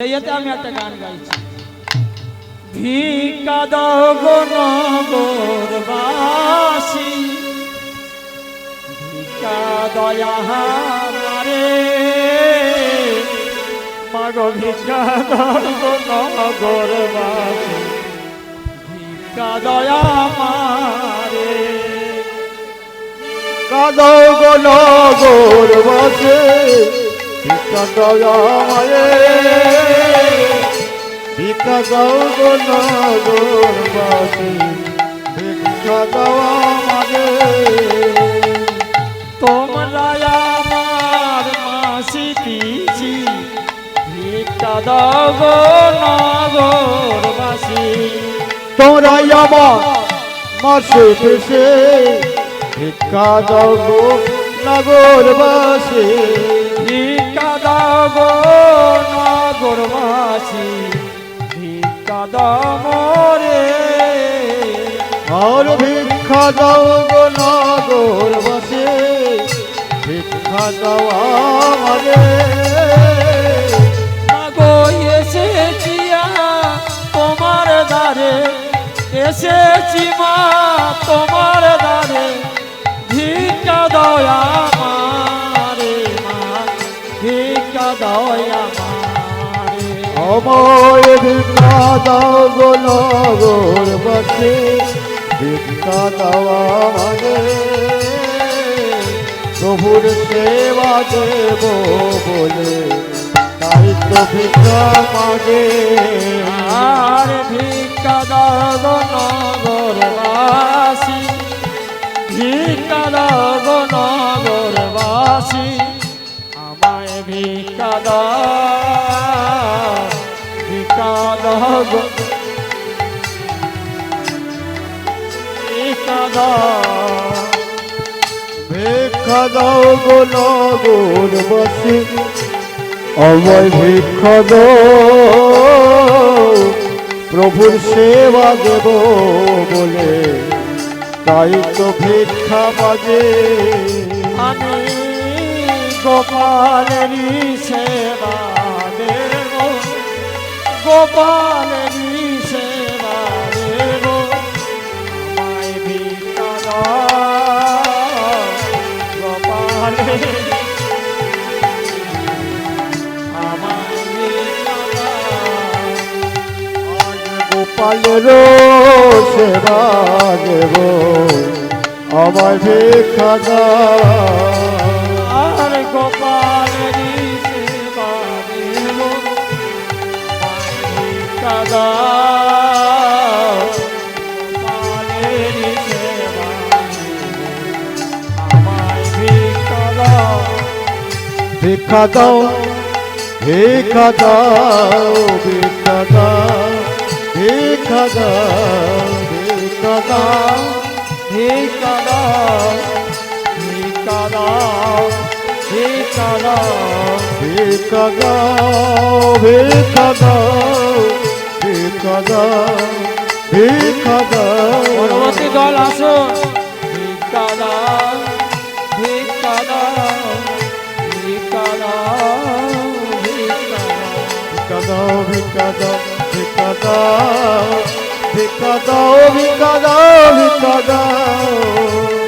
এতে আমি একটা গান গাইছি। ভিকা দগন গোরবাসি ভিকা দয়া হারে মাগ ভিকা দগন গোরবাসি ভিকা দয়া মারে কাদগন বিকটময়ে বিকট গুণবাসী বিকটময়ে তোমরা আমার মাসি দিছি বিকট গুণবাসী তোমরা আমার মাসি দিছি ভিক্ষা দগো নগরবাসী ভিক্ষা দাও গো নগর বাসে ভিক্ষা দেওয়া মাগে মাগো এসেছি তোমার দ্বারে। এসেছি মা তোমার দ্বারে। ভিক্ষা মা। ভিক্ষা অময় ভিক্ষা দাও গো নগর বাসে। ভিক্ষা দেওয়া প্রভুর সেবা দেব বলে তাই তো ভিক্ষা মাগে আর ভিক্ষা গো নগরবাসী ভিক্ষা গো। নগরবাসী আমায় ভিক্ষা দাও ভিক্ষা অময় ভিক্ষা প্রভুর সেবা দেব বলে তাই তো ভিক্ষা বাজে। আমি সেবা দেব। গোপালেরই গোপালের সেবা দেব আমার খাদা আর গোপাল ভিক্ষা দাও ভিক্ষা দাও ভিক্ষা দাও ভিক্ষা দাও ভিক্ষা দাও ভিক্ষা দাও ভিক্ষা দাও ভিক্ষা দাও ভিক্ষা দাও ভিক্ষা দাও ভিক্ষা দাও ভিক্ষা দাও পরবর্তী দল আসুন দাও, ভিক্ষা দাও ভিক্ষা দাও ভিক্ষা দাও ভিক্ষা দাও ভিক্ষা দাও ভিক্ষা দাও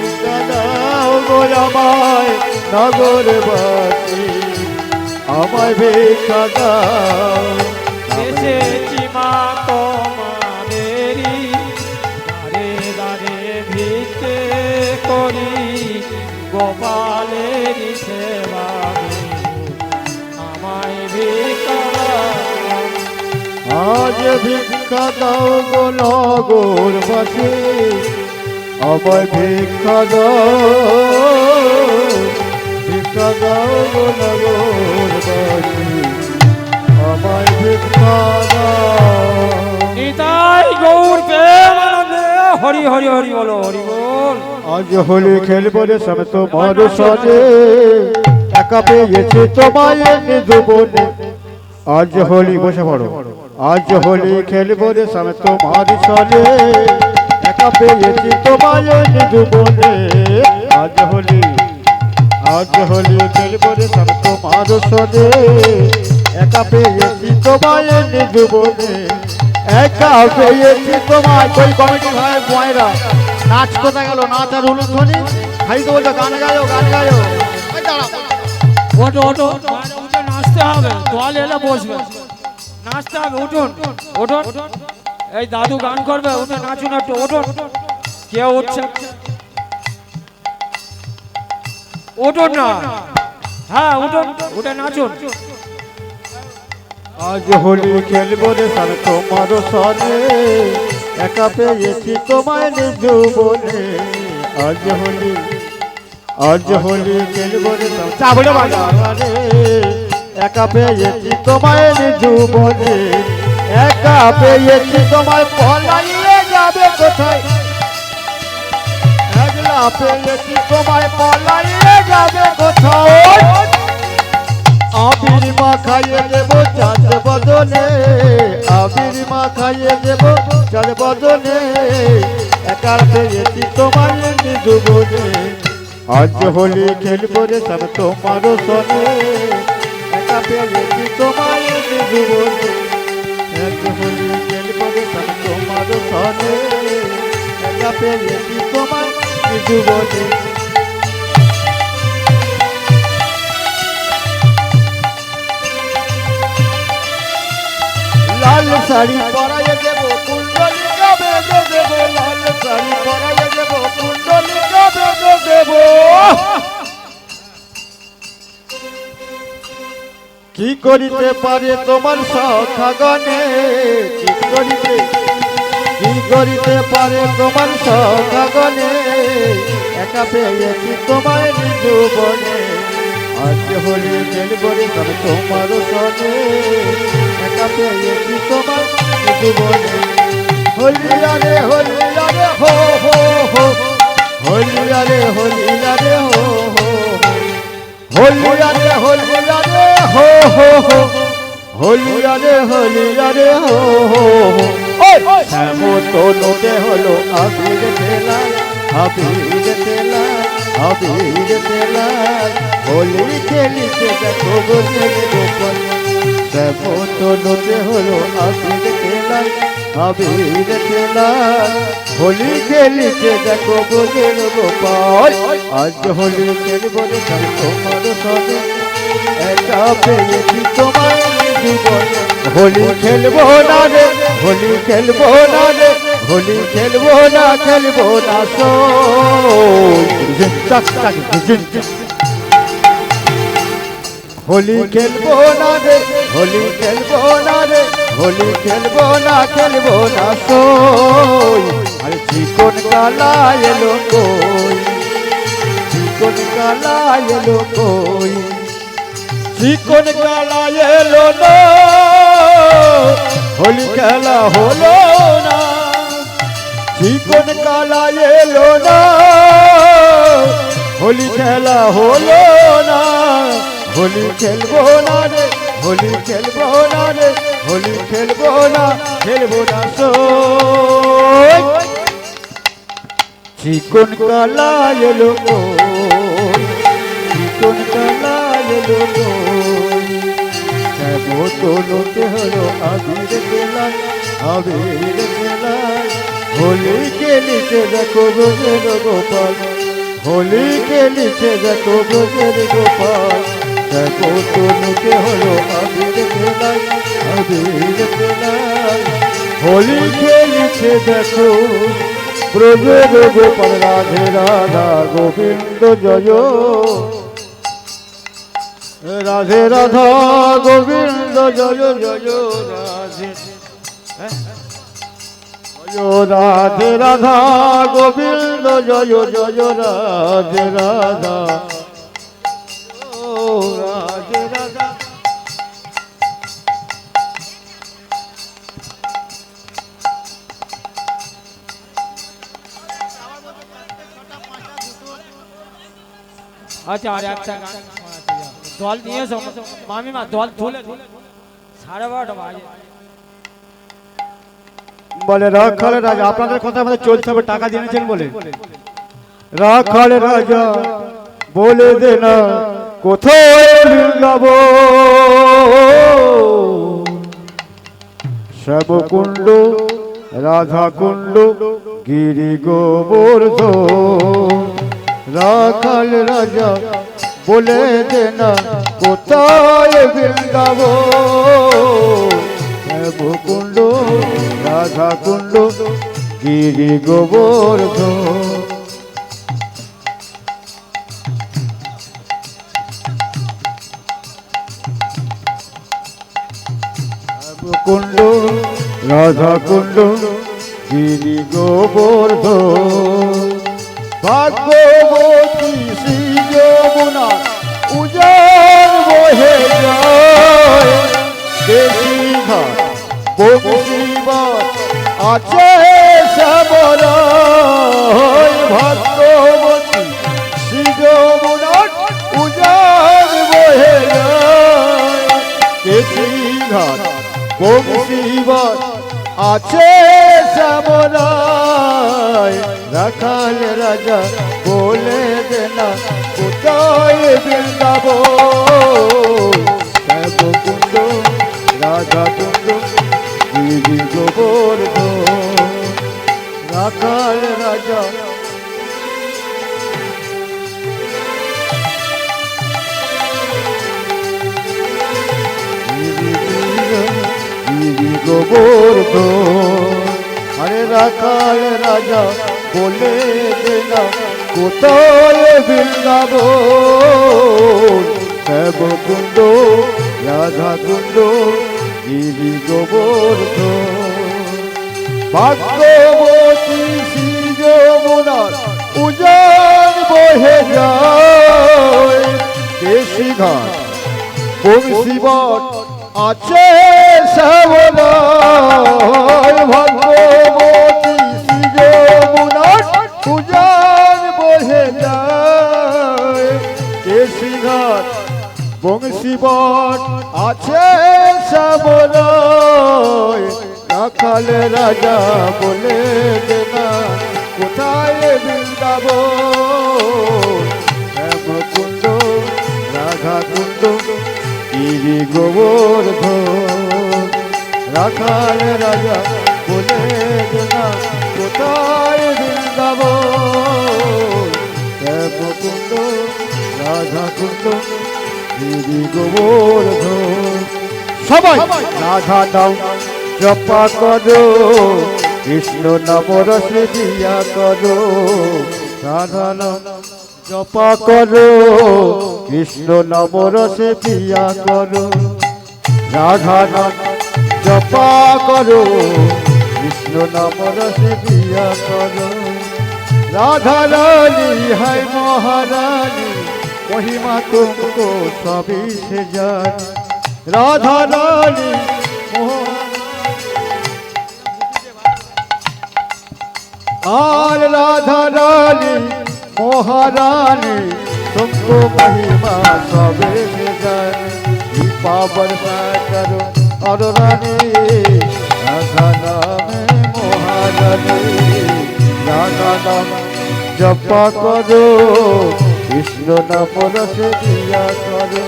ভিক্ষা দাও গো আমায় নগর বাসী, আমায় ভিক্ষা দাও। এসেছি মা তোমাদেরই দারে দারে ভিতে করি গোপালের আজ ভিক্ষা দাও গো নগর বাসী। আমায় ভিক্ষা দাও ভিক্ষা দাও গো নগর বাসী। আমায় ভিক্ষা দাও। নিতাই গৌর প্রেমানন্দে হরি হরি হরি বলো হরি বল। আজ হোলি খেলব রে সবে তোমার সাথে। একা পেয়েছে তোমায় নিজ বনে আজ হোলি বসে পড়ো। আজ হোলি খেলব রে সবে তোমার সাথে একা পেয়েছি তোমায় নিজ বনে আজ হোলি আজ হোলি খেলব রে সবে তোমার সাথে একা পেয়েছি তোমায় নিজ বনে একা পেয়েছি তোমায়। কই কমিটি ভাই, বয়রা, নাচ কোথায় গেল? নাচ আর উলুধ্বনি খালি তো বলছো, গান গায়ো গান গায়ো। ওটো ওটো নাচতে হবে। দল এলে বসবে। নাচতে হবে উঠুন। উঠুন। এই দাদু গান করবে উঠে নাচুন একটু উঠুন। কে উঠছে উঠুন না। হ্যাঁ উঠুন। উঠে নাচুন। আজ হোলি খেলব রে সার তোমার সনে। একা পেয়েছি তোমায় নিজ বনে আজ হোলি আজ হোলি খেলব রে সার চাবলে বাজারে একা পেয়েছি তোমায় নিজ বনে একা পেয়েছি তোমায় পলাইয়ে যাবে কোথায়? একলা পেয়েছি তোমায় পলাইয়ে যাবে কোথায়? আবির মা খাইয়ে দেব চাঁদ বদনে, আবির মা খাইয়ে দেব চাঁদ বদনে। একা পেয়েছি তোমার নিজ বনে আজ হোলি খেলব রে সব তোমার সনে। একা পেয়েছি তোমার জীবনে বনে আজ হোলি খেলব রে তোমার সনে। একা পেয়েছি তোমার জীবনে লাল শাড়ি পরাইয়ে করিতে পারে তোমার সখাগনে কি করিতে? কি করিতে পারে তোমার সখাগনে একা পেয়েছি তোমায় নিজ বনে। আজ হোলি খেলব রে তবে তোমার সনে। একা পেয়েছি তোমার নিজ বনে। হলিয়া রে হলিয়া রে হো হো হো। হলিয়া রে হলিয়া রে হো হো। হলিয়া রে হলিয়া রে হো হো হো। হলিয়া রে হলিয়া রে হো হো হো। শ্যামো তো নোটে হলো আবির খেলা আবির খেলা আবির খেলা হোলি খেলিতে দেখো গোপন শ্যামো তো নোটে হলো আবির খেলা আবির খেলা হোলি খেলিতে দেখো গোসের গোপাল আজ হোলি খেলব সব তোমার সনে একা পেয়েছি তোমার জীবন হোলি খেলব না রে হোলি খেলব না রে হোলি খেলব না খেলব না সো। হোলি খেলব না রে হোলি খেলব না রে, হোলি খেলব না খেলব না সই। আরে চিকন কালা এলো কই, চিকন কালা এলো কই। চিকন কালা এলো না, হোলি খেলা হলো না। চিকন কালা এলো না, হোলি খেলা হলো না। হোলি খেলব না রে হোলি খেলব না রে, হোলি খেলব না খেলব না সই চিকন কালা এলো চিকন কালা এলো তোলতে হলো আবির খেলায় আবির খেলায় হোলি খেলিতে দেখো গোজের গোপাল, হোলি খেলিতে দেখো গোজের গোপাল। দেখো তোলতে হলো? আবির খেলায় আবির খেলায় হোলি খেলিতে দেখো। ব্রজের গোপাল রাধে, রাধা, গোবিন্দ, জয়। রাধে, রাধা, গোবিন্দ, জয় জয়, রাধে। রাধে, রাধা, গোবিন্দ, জয় জয়, রাধে, রাধা। আচ্ছা আর একটা গান। দল নিয়ে এসো। মামিমা, দল তুলে সাড়ে বারোটা বাজে। বলে রাখাল রাজা, আপনাদের কথা আমাদের চলছে হবে টাকা দিয়েছেন বলে। রাখাল রাজা, বলে দে না, কোথায় বৃন্দাব শ্যামকুণ্ড রাধাকুণ্ড, গিরি গোবর্ধ রাখাল রাজা বলে দে না কোথায় বৃন্দাব শ্যামকুণ্ড রাধাকুণ্ড, গিরি গোবর্ধ কুণ্ড রাধা কুণ্ড গিরি গোবর্ধ ভাগ্যবতী শ্রী যমুনা উজার বহে দেশি আছে শ্যামল ভাগ্যবতী শ্রী যমুনা উজার বহে যায় কেশি ঘাট আছে শ্যামরায় রাখাল রাজা বলে দেনা, কোথায় বৃন্দাব রাধা কুণ্ড গিরি গোবর্ধ রাখাল রাজা। গিরি গোবর্ধ আরে রাখাল রাজা বলে দেনা কোথায় বৃন্দাব শ্যামকুণ্ড রাধা কুণ্ড গিরি গোবর্ধ ভাগ্যবতী শ্রী যমুনার উজান বহে যায় ঘাট। বংশীবট আছে ভগবতী শ্রী যমুনার পূজার বহে যায়। কেশিঘাট বংশীবট আছে শ্যামলায় রাখাল রাজা বলে দেনা কোথায় বৃন্দাব শ্যামকুণ্ড রাধা কুণ্ড গিরি গোবর্ধ রাখাল রাজা বলে দেনা কোথায় বৃন্দাব শ্যামকুণ্ড রাধা কুণ্ড গিরি গোবর্ধ সবাই। রাধা নাম জপা করো কৃষ্ণ নাম রসে দিয়া করো। রাধা নাম জপা করো কৃষ্ণ নাম রসে পিয়া করো। রাধা নাম জপা করো কৃষ্ণ নাম রসে পিয়া করো রাধা রানী হয় মহারানী মহিমা তুমকো সবই সে জানে রাধা রানী মোহ- আর রাধা রানী মহারানী तुमको महिमा सबे से जाने कृपा वर्षा करो और रानी राधा नाम নাম জপা করো, কৃষ্ণ নাম রসে দিয়া করো।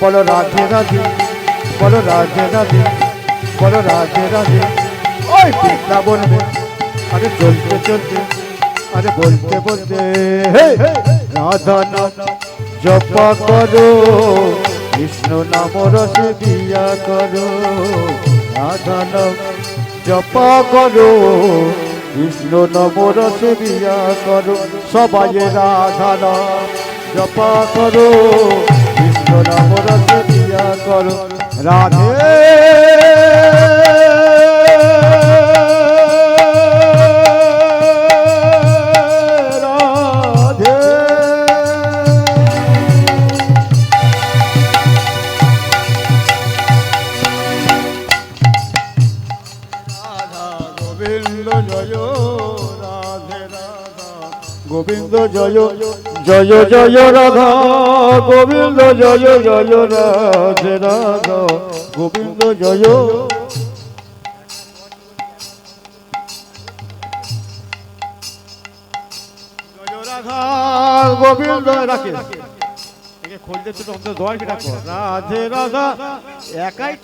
বলো রাধে রাধে, বলো রাধে রাধে, বলো রাধে রাধে। ওই বৃন্দাবন আরে চলতে চলতে, আরে বলতে বলতে। রাধা নাম জপা করো, কৃষ্ণ নাম রসে দিয়া করো। রাধা নাম জপা করো, কৃষ্ণ নাম রসে দিয়া করো, সবাই রাধা নাম জপা করো, কৃষ্ণ নাম রসে দিয়া করো, রাধে। গোবিন্দ জয় জয় জয় রাধা গোবিন্দ জয় জয় রাধে রাধা গোবিন্দ জয়। গোবিন্দ রাখে একে খোলতে তো অন্তত দোয়ার কিটা কর। রাধে রাধা একাই